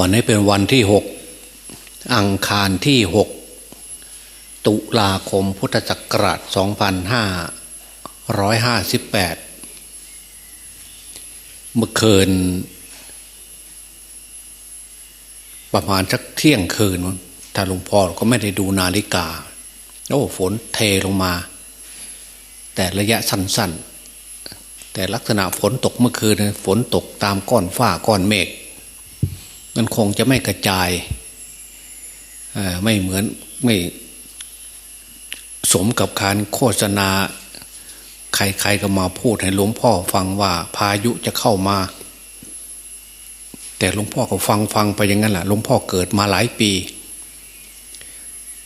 วันนี้เป็นวันที่หกอังคารที่หกตุลาคมพุทธศักราชสองพันห้าร้อยห้าสิบแปดเมื่อคืน ประมาณสักเที่ยงคืนถ้าหลวงพ่อก็ไม่ได้ดูนาฬิกา โอ้ฝนเทลงมา แต่ระยะสั้นๆ แต่ลักษณะฝนตกเมื่อคืน ฝนตกตามก้อนฝ้าก้อนเมฆ มันคงจะไม่กระจายไม่เหมือนไม่สมกับการโฆษณา ใครๆก็มาพูดให้หลวงพ่อฟังว่าพายุจะเข้ามา แต่หลวงพ่อก็ฟังฟังไปอย่างนั้นแหละหลวงพ่อเกิดมาหลายปี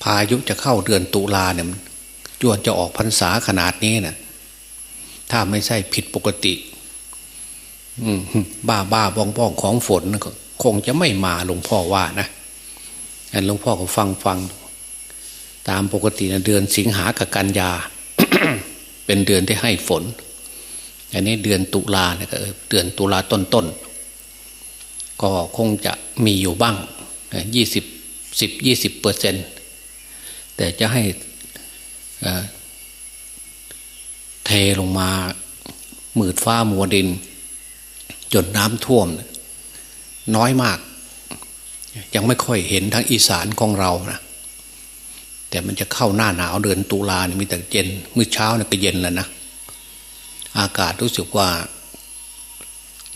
พายุจะเข้าเดือนตุลาเนี่ยจวนจะออกพรรษาขนาดนี้นะ่ะถ้าไม่ใช่ผิดปกติ บ้าบ้าบองบองของฝนก็ คงจะไม่มาหลวงพ่อว่านะอันหลวงพ่อก็ฟังฟัง ตามปกตินะเดือนสิงหากับกันยา เป็นเดือนที่ให้ฝน อันนี้เดือนตุลาเนี่ยเดือนตุลาต้นต้นก็คงจะมีอยู่บ้างยี่สิบสิบยี่สิบเปอร์เซ็นแต่จะให้เทลงมามืดฟ้ามัวดิน จนน้ำท่วมน้ น้อยมาก ยังไม่ค่อยเห็นทั้งอีสานของเรานะแต่มันจะเข้าหน้าหนาวเดือนตุลาเนี่ยมีแต่เย็นมื้อเช้าเนี่ยก็เย็นแล้วนะอากาศรู้สึกว่า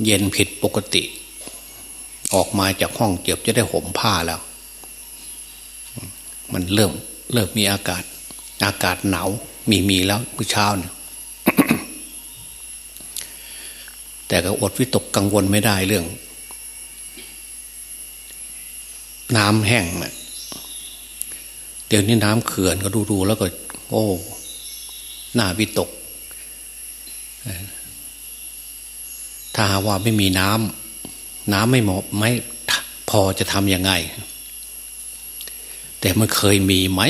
เย็นผิดปกติ ออกมาจากห้องเก็บจะได้ห่มผ้าแล้ว มันเริ่มเริ่มมีอากาศ อากาศหนาวมีมีแล้วมื้อเช้าเนี่ยแต่ก็อดวิตกกังวลไม่ได้เรื่อง น้ำแห้งเนะเดี๋ยวนี้น้ำเขื่อนก็ดูดูแล้วก็ โอ้หน้าวิตก ถ้าว่าไม่มีน้ำน้ำไม่เหมาะไม่พอจะทำยังไง แต่มันเคยมีไหม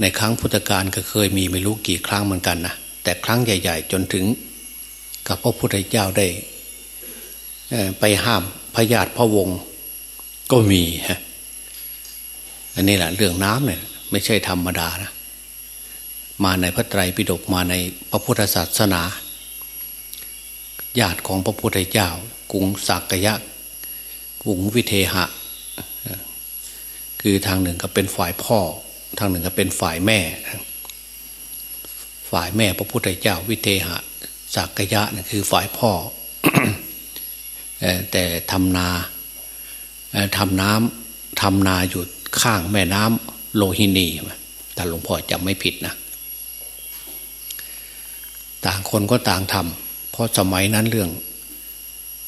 ในครั้งพุทธกาลก็เคยมีไม่รู้กี่ครั้งเหมือนกันนะแต่ครั้งใหญ่ ๆ จนถึง กับพระพุทธเจ้าได้ไปห้ามพญาติพระวงศ์ ก็มีฮะอันนี้แหละเรื่องน้ำเนี่ยไม่ใช่ธรรมดานะมาในพระไตรปิฎกมาในพระพุทธศาสนาญาติของพระพุทธเจ้า กรุงสักยะกรุงวิเทหะ คือทางหนึ่งก็เป็นฝ่ายพ่อ ทางหนึ่งก็เป็นฝ่ายแม่ ฝ่ายแม่พระพุทธเจ้า วิเทหะสักยะนี่คือฝ่ายพ่อแต่ทำนา ทำน้ำทำนาอยู่ข้างแม่น้ำโลหินีแต่หลวงพ่อจำไม่ผิดนะ ต่างคนก็ต่างทำเพราะสมัยนั้นเรื่อง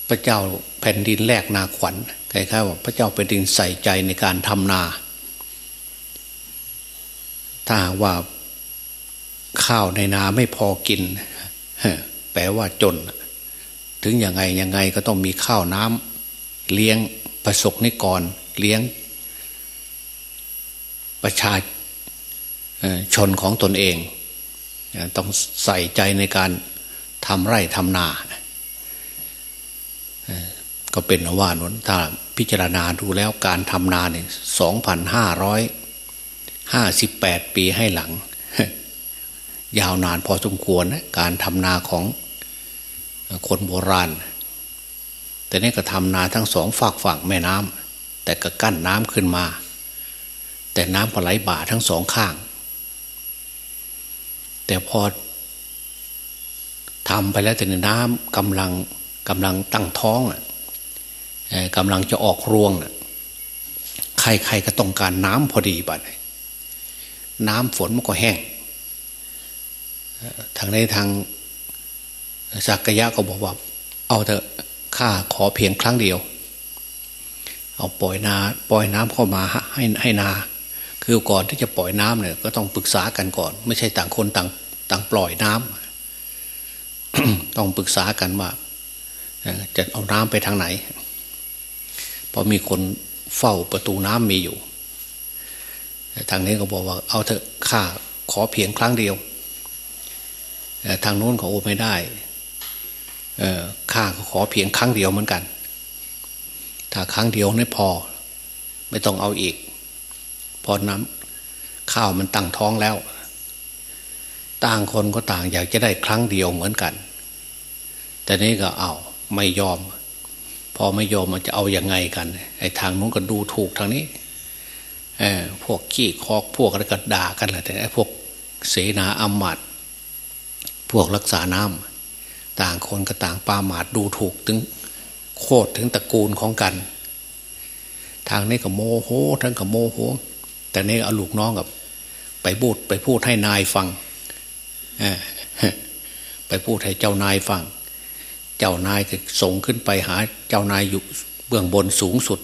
พระเจ้าแผ่นดินแรกนาขวัญคล้ายๆว่าพระเจ้าแผ่นดินใส่ใจในการทำนา ถ้าว่าข้าวในนาไม่พอกินแปลว่าจน ถึงยังไงยังไงก็ต้องมีข้าวน้ำเลี้ยง ประสบนิกรเลี้ยง ประชาชนของตนเอง ต้องใส่ใจในการทำไร่ทำนา ก็เป็นว่านนถ้าพิจารณาดูแล้วการทำนาเนี่ยสองพันห้าร้อยห้าสิบแปดปีให้หลัง ยาวนานพอสมควรนะการทำนาของคนโบราณ แต่นี่ก็ทำนาทั้งสองฝากฝั่งแม่น้ำแต่ก็กั้นน้ำขึ้นมา แต่น้ำก็ไหลบ่าทั้งสองข้าง แต่พอทำไปแล้วแต่น้ำกำลังกำลังตั้งท้องกำลังจะออกรวงใครๆก็ต้องการน้ำพอดีบัดน้ำฝนมันก็แห้งทางในทางสักยะก็บอกว่า เอาเถอะ ข้าขอเพียงครั้งเดียว เอาปล่อยนาปล่อยน้ำเข้ามาให้ให้นา คือก่อนที่จะปล่อยน้ำเนี่ยก็ต้องปรึกษากันก่อน ไม่ใช่ต่างคนต่างต่างปล่อยน้ำต้องปรึกษากันว่าจะเอาน้ำไปทางไหนพอมีคนเฝ้าประตูน้ำมีอยู่ทางนี้ก็บอกว่าเอาเถอะข้าขอเพียงครั้งเดียวทางโน้นเขาโอไม่ได้ ข้าก็ขอเพียงครั้งเดียวเหมือนกัน ถ้าครั้งเดียวไม่พอ ไม่ต้องเอาอีก พอน้ำข้าวมันตั้งท้องแล้ว ต่างคนก็ต่างอยากจะได้ครั้งเดียวเหมือนกัน แต่นี้ก็เอาไม่ยอม พอไม่ยอมมันจะเอาอยัางไงกันไอ้ทางนู้นก็ดูถูกทางนี้เออพวกขี้คอกพวกอะไรก็ด่ากันแหละแต่ไอ้พวกเสนาอำมาตย์พวกรักษาน้ำ ต่างคนก็ต่างปาหมาดดูถูกถึงโคตรถึงตระกูลของกัน ทางนี้ก็โมโหทั้งก็โมโห แต่นี่เอาลูกน้องกับ ไปพูดไปพูดให้นายฟังไปพูดให้เจ้านายฟัง เจ้านายก็ส่งขึ้นไปหา เจ้านายอยู่เบื้องบนสูงสุด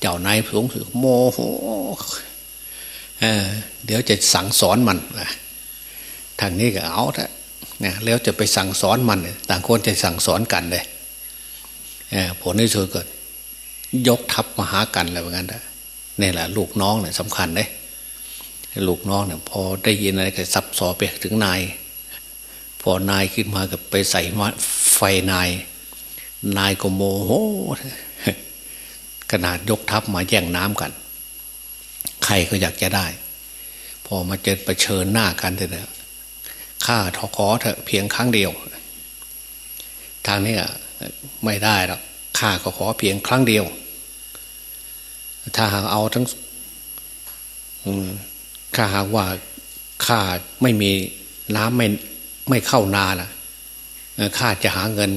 เจ้านายสูงสุดโมโหเเดี๋ยวจะสั่งสอนมันทางนี้ก็เอาเถอะ นะแล้วจะไปสั่งสอนมัน ต่างคนจะสั่งสอนกันเลยผลที่สุดก็ยกทัพมาหากันอะไรแบบนั้นนี่แหละลูกน้องเนี่ยสำคัญเลยลูกน้องเนี่ยพอได้ยินอะไรก็ซับซอไปถึงนาย พอนายขึ้นมากับไปใส่ไฟนาย นายก็โมโหขนาดยกทัพมาแย่งน้ำกัน ใครก็อยากจะได้ พอมาเจอประชิญหน้ากันเถอะ ข้าขอเถอะเพียงครั้งเดียว ทางนี้ไม่ได้หรอกข้าก็ขอเพียงครั้งเดียว ถ้าหากเอาทั้งข้าหากว่าข้าไม่มีน้ำไม่ไม่เข้านาล่ะข้าจะหาเงิน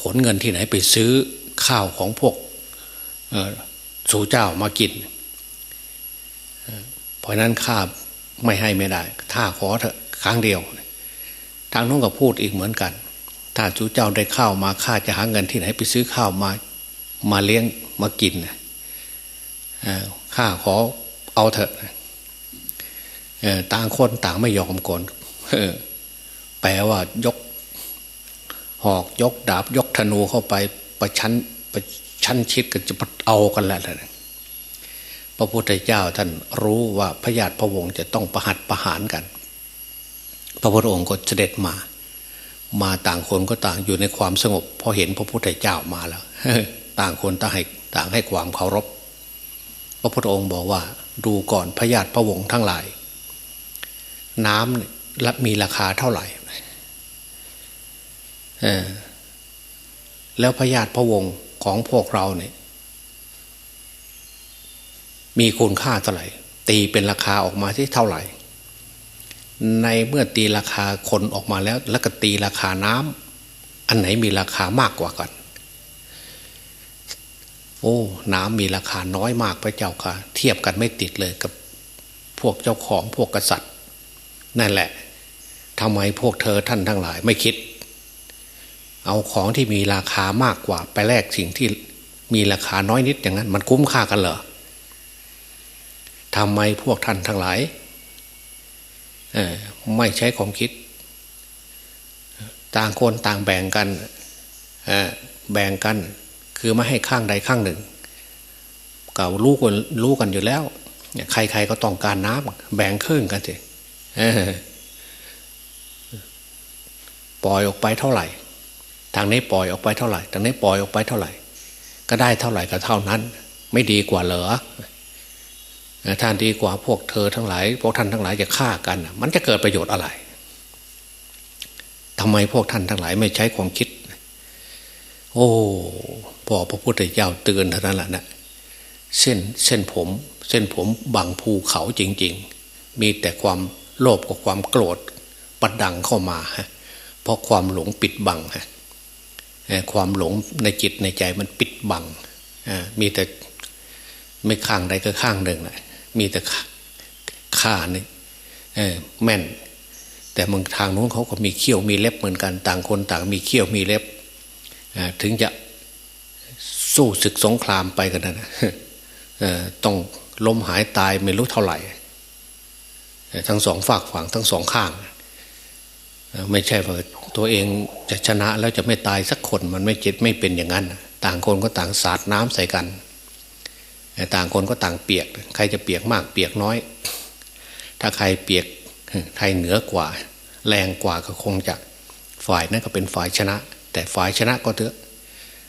ขนเงินที่ไหนไปซื้อข้าวของพวกสู่เจ้ามากิน เพราะนั้นข้าไม่ให้ไม่ได้ ถ้าขอเถอะ ครั้งเดียว ทางน้องก็พูดอีกเหมือนกัน ถ้าสู่เจ้าได้ข้าวมาข้าจะหาเงินที่ไหนไปซื้อข้าวมามาเลี้ยงมากินข้าขอเอาเถอะต่างคนต่างไม่ยอมก่อนแปลว่ายก หอกยกดาบยกธนูเข้าไปประชันประชันชิดกันจะเอากันแหละพระพุทธเจ้าท่านรู้ว่าพระญาติพระวงศ์จะต้องประหัตประหารกัน พระพุทธองค์ก็เสด็จมา มาต่างคนก็ต่างอยู่ในความสงบพอเห็นพระพุทธเจ้ามาแล้วต่างคนต่างให้ต่างให้ความเคารพ พระพุทธองค์บอกว่า ดูก่อนพญาติพระวงศ์ทั้งหลาย น้ำมีราคาเท่าไหร่แล้วพญาติพระวงศ์ของพวกเราเนี่ย มีคุณค่าเท่าไหร่ ตีเป็นราคาออกมาที่เท่าไหร่ ในเมื่อตีราคาคนออกมาแล้ว แล้วก็ตีราคาน้ำอันไหนมีราคามากกว่ากัน โอ้ น้ำมีราคาน้อยมากพระเจ้าค่ะ เทียบกันไม่ติดเลยกับพวกเจ้าของพวกกษัตริย์ นั่นแหละทำไมพวกเธอท่านทั้งหลายไม่คิด เอาของที่มีราคามากกว่า ไปแลกสิ่งที่มีราคาน้อยนิดอย่างนั้น มันคุ้มค่ากันเหรอทำไมพวกท่านทั้งหลาย ไม่ใช้ความคิด ต่างคนต่างแบ่งกันแบ่งกันคือไม่ให้ข้างใดข้างหนึ่งเก่ารู้กันรู้กันอยู่แล้วใครๆก็ต้องการน้ำแบ่งครึ่งกันสิปล่อยออกไปเท่าไหร่ ทางนี้ปล่อยออกไปเท่าไหร่ ทางนี้ปล่อยออกไปเท่าไหร่ ก็ได้เท่าไหร่ก็เท่านั้น ไม่ดีกว่าเหรอ ท่านดีกว่าพวกเธอทั้งหลาย พวกท่านทั้งหลายจะฆ่ากัน มันจะเกิดประโยชน์อะไรทำไมพวกท่านทั้งหลายไม่ใช้ความคิด โอ้พอพระพุทธเจ้าเตือนเท่านั้นแหละนะเส้นเส้นผม เส้นผมบังภูเขาจริง ๆ มีแต่ความโลภกับความโกรธปัดดังเข้ามาฮะเพราะความหลงปิดบังฮะความหลงในจิตในใจมันปิดบังมีแต่ไม่ข้างใดก็ข้างหนึ่งแหละ มีแต่ข่านี่แม่น แต่บางทางนู้นเขาก็มีเขี้ยวมีเล็บเหมือนกันต่างคนต่างมีเขี้ยวมีเล็บถึงจะสู้ศึกสงครามไปกันนะต้องล้มหายตายไม่รู้เท่าไหร่ ทั้งสองฝากฝังทั้งสองข้าง ไม่ใช่ว่าตัวเองจะชนะแล้วจะไม่ตายสักคนมันไม่จิตไม่เป็นอย่างนั้น ต่างคนก็ต่างสาดน้ำใส่กัน ต่างคนก็ต่างเปียก ใครจะเปียกมากเปียกน้อย ถ้าใครเปียกใครเหนือกว่า แรงกว่าก็คงจะฝ่ายนั้นก็เป็นฝ่ายชนะ แต่ฝ่ายชนะก็เถอะ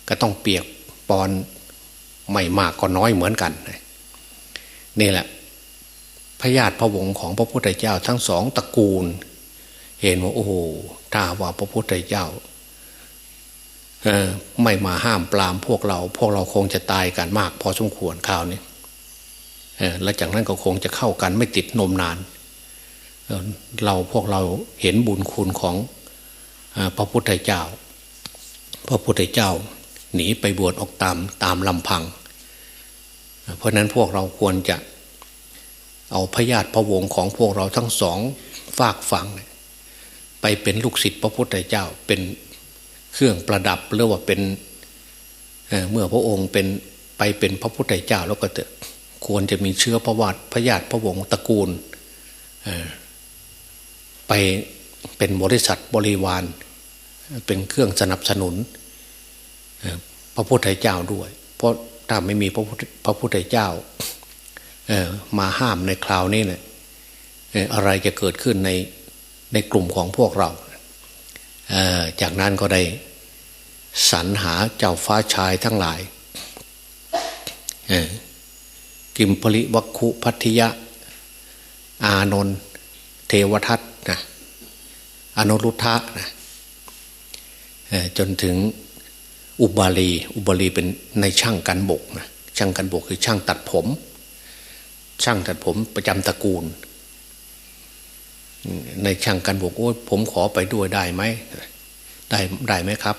ก็ต้องเปียกปอนไม่มากก็น้อยเหมือนกัน นี่แหละพญาติพระวงของพระพุทธเจ้าทั้งสองตระกูล เห็นว่าโอ้โหถ้าว่าพระพุทธเจ้า ไม่มาห้ามปรามพวกเรา พวกเราคงจะตายกันมาก พอสมควรข่าวนี้และจากนั้นก็คงจะเข้ากันไม่ติดนมนาน เราพวกเราเห็นบุญคุณของพระพุทธเจ้า พระพุทธเจ้าหนีไปบวชออกตามตามลำพัง เพราะนั้นพวกเราควรจะเอาพญาติพระวงศ์ของพวกเราทั้งสองฝากฝัง ไปเป็นลูกศิษย์พระพุทธเจ้าเป็น เครื่องประดับหรือว่าเป็นเเมื่อพระองค์เป็นไปเป็นพระพุทธเจ้าแล้วก็เควรจะมีเชื้อพระวัติพญาติพระวงศ์ตระกูลไปเป็นบริษัทบริวาร เป็นเครื่องสนับสนุนพระพุทธเจ้าด้วย เพราะถ้าไม่มีพระพระพุทธเจ้ามาห้ามในคราวนี้เนี่ยอะไรจะเกิดขึ้นในในกลุ่มของพวกเรา จากนั้นก็ได้ สรรหาเจ้าฟ้าชายทั้งหลายกิมพลิวัคคุพัทยะ อานนท์เทวทัตนะอนุรุทธะนะจนถึงอุบาลี อุบาลีเป็นในช่างกันบกนะช่างกันบกคือช่างตัดผม ช่างตัดผมประจำตระกูล ในช่างกันบกโอ้ผมขอไปด้วยได้ไหมได้ได้ไหมครับ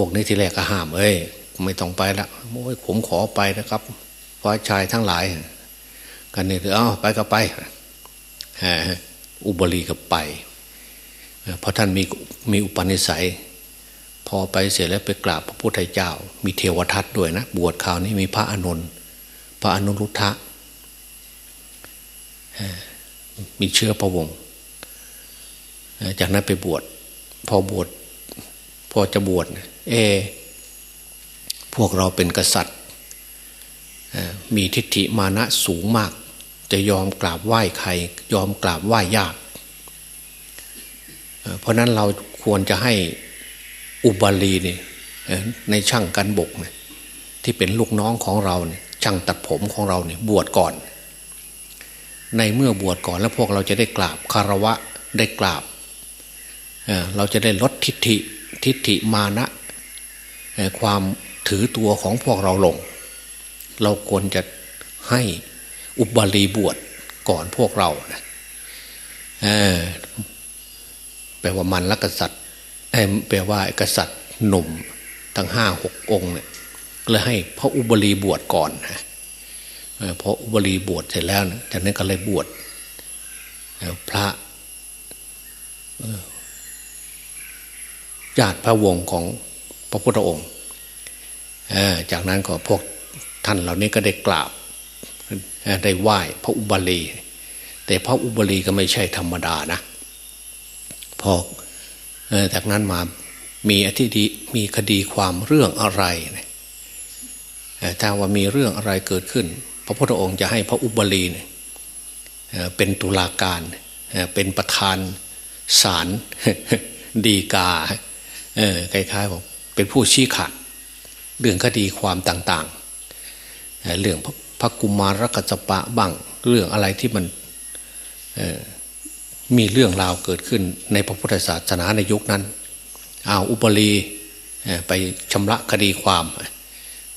พวกนี้ที่แรกก็ห้ามเอ้ยไม่ต้องไปละโอ้ยผมขอไปนะครับฟ้าชายทั้งหลาย กันนี่ถือเอาไปก็ไปอุบลีก็ไปเพราะท่านมีมีอุปนิสัย พอไปเสร็จแล้วไปกราบพระพุทธเจ้า มีเทวทัตด้วยนะ บวชข่าวนี้มีพระอนุนพระอนุรุทธะมีเชื้อพระวงศ์จากนั้นไปบวชพอบวช พอจะบวชเอ พวกเราเป็นกษัตริย์มีทิฏฐิมานะสูงมาก จะยอมกราบไหว้ใคร ยอมกราบไหว้ยาก เพราะนั้นเราควรจะให้อุบาลีนี่ในช่างกันบกเนี่ยที่เป็นลูกน้องของเราเนี่ยช่างตัดผมของเราเนี่ยบวชก่อน ในเมื่อบวชก่อนแล้วพวกเราจะได้กราบคารวะได้กราบ เราจะได้ลดทิฏฐิ ทิฏฐิมานะความถือตัวของพวกเราลง เราควรจะให้อุบาลีบวชก่อนพวกเรานะแปลว่ามันละกษัตริย์แปลว่ากษัตริย์หนุ่มทั้งห้าหกองค์เนี่ยเลยให้พระอุบลีบวชก่อนนะพออุบลีบวชเสร็จแล้วนะจากนั้นก็เลยบวชพระ ญาติพระวงศ์ของพระพุทธองค์จากนั้นก็พวกท่านเหล่านี้ก็ได้กราบได้ไหว้พระอุบาลี แต่พระอุบาลีก็ไม่ใช่ธรรมดานะพอจากนั้นมามีอธิดีมีคดีความเรื่องอะไรถ้าว่ามีเรื่องอะไรเกิดขึ้น พระพุทธองค์จะให้พระอุบาลีเป็นตุลาการเป็นประธานศาลดีกา เออคล้ายๆบอกเป็นผู้ชี้ขาดเรื่องคดีความต่างๆเรื่องพระกุมารกัจปะบ้างเรื่องอะไรที่มันมีเรื่องราวเกิดขึ้นในพระพุทธศาสนาในยุคนั้นเอาอุปรีไปชำระคดีความ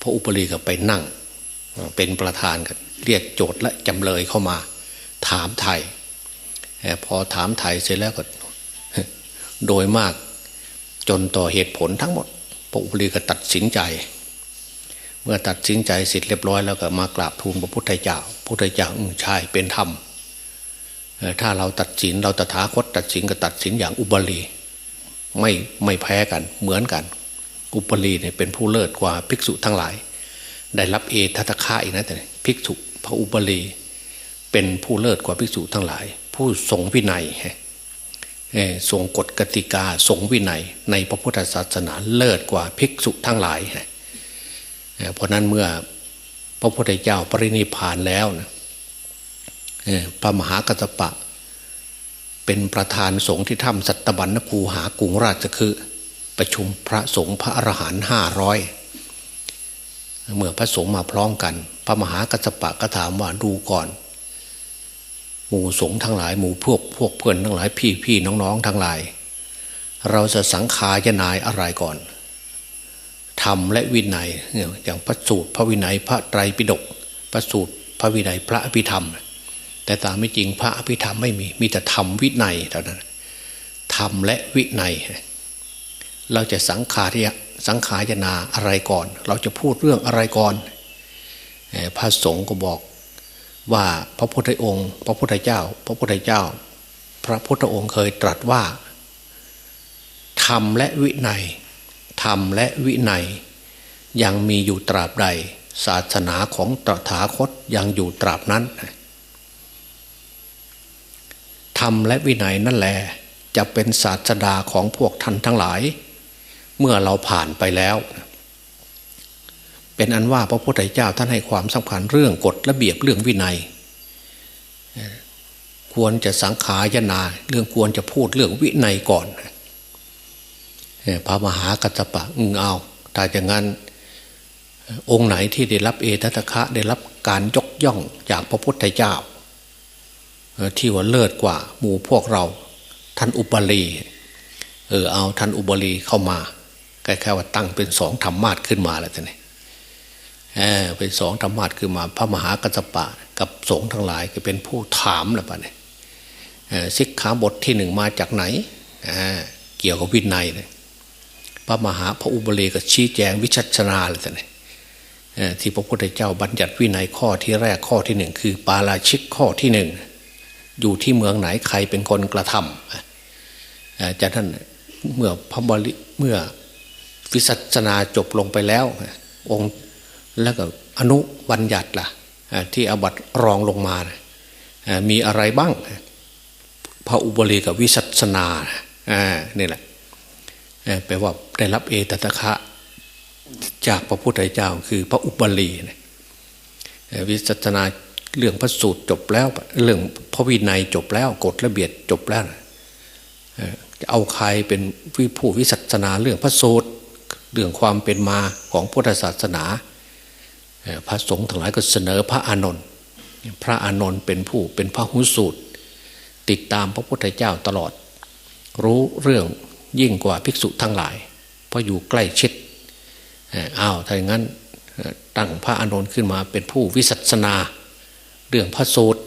พระอุปรีก็ไปนั่ง เป็นประธานกันเรียกโจทย์และจำเลยเข้ามา ถามไทยพอถามไทยเสร็จแล้วก็ โดยมาก จนต่อเหตุผลทั้งหมด พระอุปรีก็ตัดสินใจ เมื่อตัดสินใจเสร็จเรียบร้อยแล้วก็มากราบทูลพระพุทธเจ้าพระพุทธเจ้าอือใช่เป็นธรรมถ้าเราตัดสินเราตถาคตตัดสินก็ตัดสินอย่างอุบลีไม่ไม่แพ้กันเหมือนกัน อุปลีเนี่ยเป็นผู้เลิศกว่าภิกษุทั้งหลาย ได้รับเอทัตคะอีกนะแต่ภิกษุพระอุปลี เป็นผู้เลิศกว่าภิกษุทั้งหลาย ผู้ทรงวินัย ทรงกฎกติกาทรงวินัย ในพระพุทธศาสนาเลิศกว่าภิกษุทั้งหลาย เพราะนั้นเมื่อพระพุทธเจ้าปรินิพานแล้วนะพระมหากัตปะ เป็นประธานสงฆ์ที่ถ้ำสัตบัญญคูหากรุงราชคือ ประชุมพระสงฆ์พระอรหันต์ห้าร้อยเมื่อพระสงฆ์มาพร้อมกัน พระมหากัสสปะก็ถามว่าดูก่อน หมู่สงฆ์ทั้งหลายหมู่พวกพวกเพื่อนทั้งหลายพี่พี่น้องๆทั้งหลาย เราจะสังขารนายอะไรก่อนธรรมและวินัยอย่างพระสูตรพระวินัยพระไตรปิฎกพระสูตรพระวินัยพระอภิธรรม แต่ตามไม่จริงพระอภิธรรมไม่มีมีแต่ธรรมวินัยเท่านั้นธรรมและวินัย เราจะสังขารสังขารนาอะไรก่อน เราจะพูดเรื่องอะไรก่อนพระสงฆ์ก็บอก ว่าพระพุทธองค์ พระพุทธเจ้า พระพุทธเจ้า พระพุทธองค์เคยตรัสว่าธรรมและวินัยธรรมและวินัย ยังมีอยู่ตราบใด ศาสนาของตถาคตยังอยู่ตราบนั้นธรรมและวินัยนั่นแหละจะเป็นศาสดาของพวกท่านทั้งหลาย เมื่อเราผ่านไปแล้ว เป็นอันว่าพระพุทธเจ้าท่านให้ความสำคัญเรื่องกฎระเบียบเรื่องวินัย ควรจะสังขายนา เรื่องควรจะพูดเรื่องวินัยก่อนพระมหากัตปะอึงเอาถ้าอย่างนั้นองค์ไหนที่ได้รับเอตตะคะได้รับการยกย่องจากพระพุทธเจ้า ที่ว่าเลิศกว่าหมู่พวกเราท่านอุบลีเออเอาท่านอุบลีเข้ามาแค่ว่าตั้งเป็นสองธรรมาทขึ้นมาแล้วท่านเออ เป็นสองธรรมาทขึ้นมาพระมหากัตปะ กับสงฆ์ทั้งหลายก็เป็นผู้ถามแล้วปะเนี่ยสิกขาบทที่หนึ่งมาจากไหนเกี่ยวกับวินัยเนี่ยพระมหาพระอุบลีก็ชี้แจงวิชัชนาเลยท่านที่พระพุทธเจ้าบัญญัติวินัยข้อที่แรกข้อที่หนึ่งคือ ปาราชิกข้อที่หนึ่งอยู่ที่เมืองไหนใครเป็นคนกระทำจากนั้นเมื่อพระบริเมื่อวิสัชนาจบลงไปแล้ว องค์ แล้วก็อนุบัญญัติล่ะที่อบัตรองลงมานะมีอะไรบ้างพระอุบลีกับวิสัชนาเนี่แหละแปลว่าได้รับเอตตะคะจากพระพุทธเจ้าคือพระอุบลีวิสัชนาเรื่องพระสูตรจบแล้ว เรื่องพระวินัยจบแล้วกฎระเบียบจบแล้วจะเอาใครเป็นผู้วิสัชนาเรื่องพระสูตรเรื่องความเป็นมาของพุทธศาสนา พระสงฆ์ทั้งหลายก็เสนอพระอานนท์พระอานนท์เป็นผู้เป็นพระหุสูตร ติดตามพระพุทธเจ้าตลอด รู้เรื่องยิ่งกว่าภิกษุทั้งหลาย เพราะอยู่ใกล้ชิดอ้าวถ้าอย่างนั้นตั้งพระอานนท์ขึ้นมาเป็นผู้วิสัชนาเรื่องพระสูตร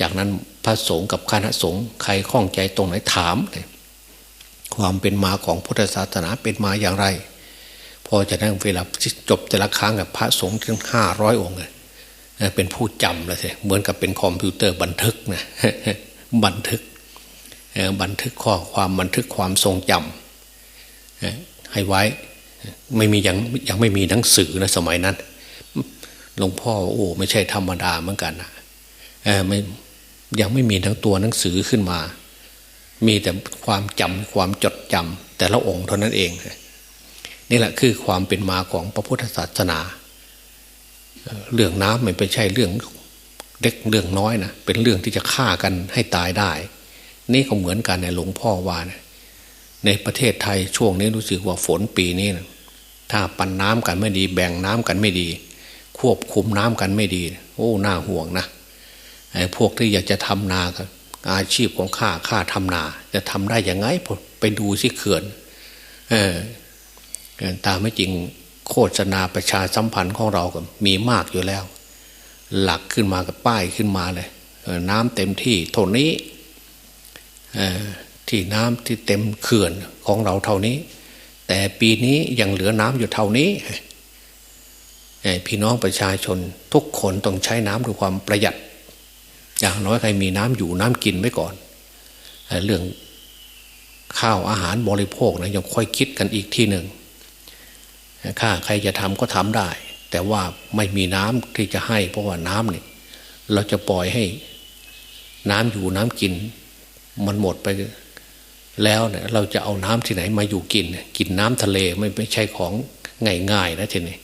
จากนั้นพระสงฆ์กับคณะสงฆ์ใครข้องใจตรงไหนถาม ความเป็นมาของพุทธศาสนาเป็นมาอย่างไร อจะนั่งเวลาจบแต่ละครั้งกับพระสงฆ์ถึงห้าร้อยองค์เลยเป็นผู้จำเลยใช่เหมือนกับเป็นคอมพิวเตอร์บันทึกนะบันทึกบันทึกข้อความบันทึกความทรงจำให้ไว้ไม่มียังยังไม่มีหนังสือนะสมัยนั้นหลวงพ่อโอ้ไม่ใช่ธรรมดาเหมือนกันนะไม่ยังไม่มีทั้งตัวหนังสือขึ้นมา มีแต่ความจำความจดจำแต่ละองค์เท่านั้นเอง นี่แหละคือความเป็นมาของพระพุทธศาสนา เรื่องน้ำไม่ใช่เรื่องเล็กเรื่องน้อยนะเป็นเรื่องที่จะฆ่ากันให้ตายได้ นี่ก็เหมือนกันในหลวงพ่อว่านะในประเทศไทยช่วงนี้รู้สึกว่าฝนปีนี้นะถ้าปันน้ำกันไม่ดี แบ่งน้ำกันไม่ดี ควบคุมน้ำกันไม่ดี โอ้น่าห่วงนะไอ้พวกที่อยากจะทำนากันอาชีพของข้าข้าทำนา จะทำได้ยังไงไปดูสิเขื่อน เออ ตามไม่จริงโฆษณาประชาสัมพันธ์ของเราก็มีมากอยู่แล้ว หลักขึ้นมากับป้ายขึ้นมาเลยน้ำเต็มที่เท่านี้ที่น้ำที่เต็มเขื่อนของเราเท่านี้ แต่ปีนี้ยังเหลือน้ำอยู่เท่านี้พี่น้องประชาชนทุกคนต้องใช้น้ำด้วยความประหยัด อย่างน้อยใครมีน้ำอยู่น้ำกินไว้ก่อน เรื่องข้าวอาหารบริโภคนะยังค่อยคิดกันอีกทีหนึ่ง ข้าใครจะทำก็ทำได้ แต่ว่าไม่มีน้ำที่จะให้ เพราะว่าน้ำเนี่ยเราจะปล่อยให้ น้ำอยู่น้ำกิน มันหมดไปแล้วเนี่ยเราจะเอาน้ำที่ไหนมาอยู่กิน กินน้ำทะเลไม่ไม่ใช่ของง่ายๆนะทีนี้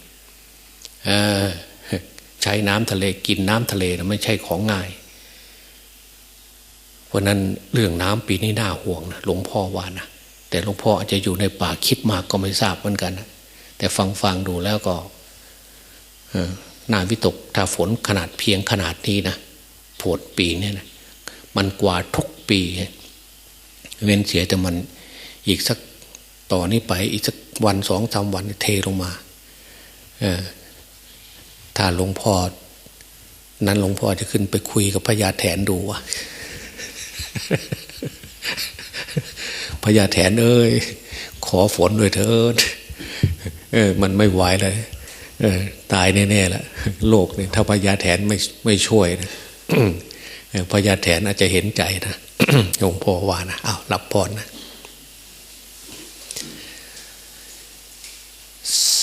ใช้น้ำทะเลกินน้ำทะเลนะไม่ใช่ของง่ายเพราะนั้นเรื่องน้ำปีนี้น่าห่วงนะหลวงพ่อว่านะแต่หลวงพ่ออาจจะอยู่ในป่าคิดมากก็ไม่ทราบเหมือนกันนะ แต่ฟังฟังดูแล้วก็เออหนาวิตกถ้าฝนขนาดเพียงขนาดนี้นะผดปีเนี่ยนะมันกว่าทุกปี เว้นเสียแต่มันอีกสักต่อนนี้ไปอีกสักวันสองสามวันเทลงมาถ้าหลวงพ่อนั้นหลวงพ่อจะขึ้นไปคุยกับพญาแถนดูว่าพญาแถนเอ้ยขอฝนด้วยเถิด เออ มันไม่ไหวเลยเออ ตายแน่ๆละโลกเนี่ยถ้าพญาแถนไม่ไม่ช่วยนะพญาแถนอาจจะเห็นใจนะหลวงพ่อว่านะอ้าวรับพรนะ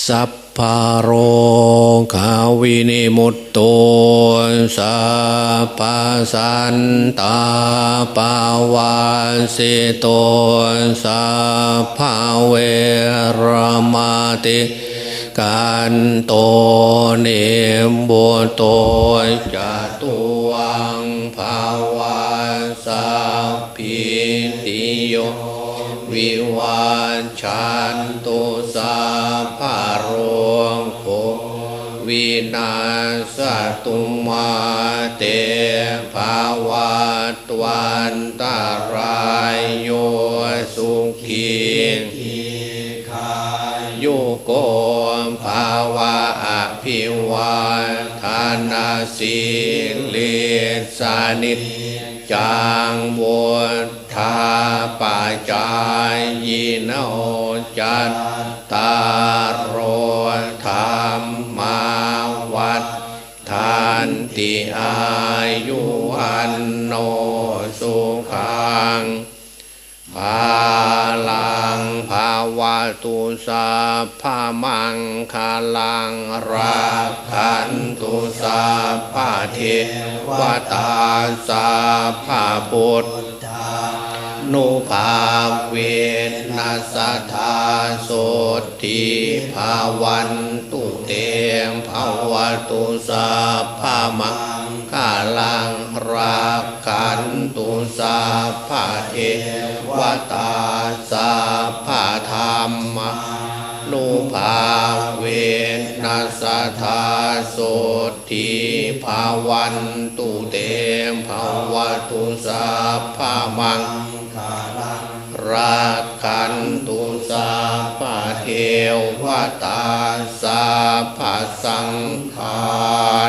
สัพ พะโรคาวินิมุตโตสัพพสันตาปาวาสิโตสัพพะเวรมาติกันโตเนมบุโตจตุวังภาวาสัพพิติโยวิวาชันตุสาภา วินาสตุมาเตภาวะตวันตารายโยสุขียุโกภาวะอภิวาทานาสิเลสานิจจางบวทาปาจายยิโนจัตตา อายุอันโนสุขังภาลังภาวะตุสาภามังคาลังรักขันตุสาภาเทวตาสาภาพุทธ นุภาเวนัสธาโสติภาวันตุเตมภาวตุสาภามังคาลังรักขันตุสาภาเทวตาสาภาธรรมนุภาเวนัสธาโสติภาวันตุเตมภาวตุสาภามัง ราคันตุสาปะเทวตาสาพสังฆา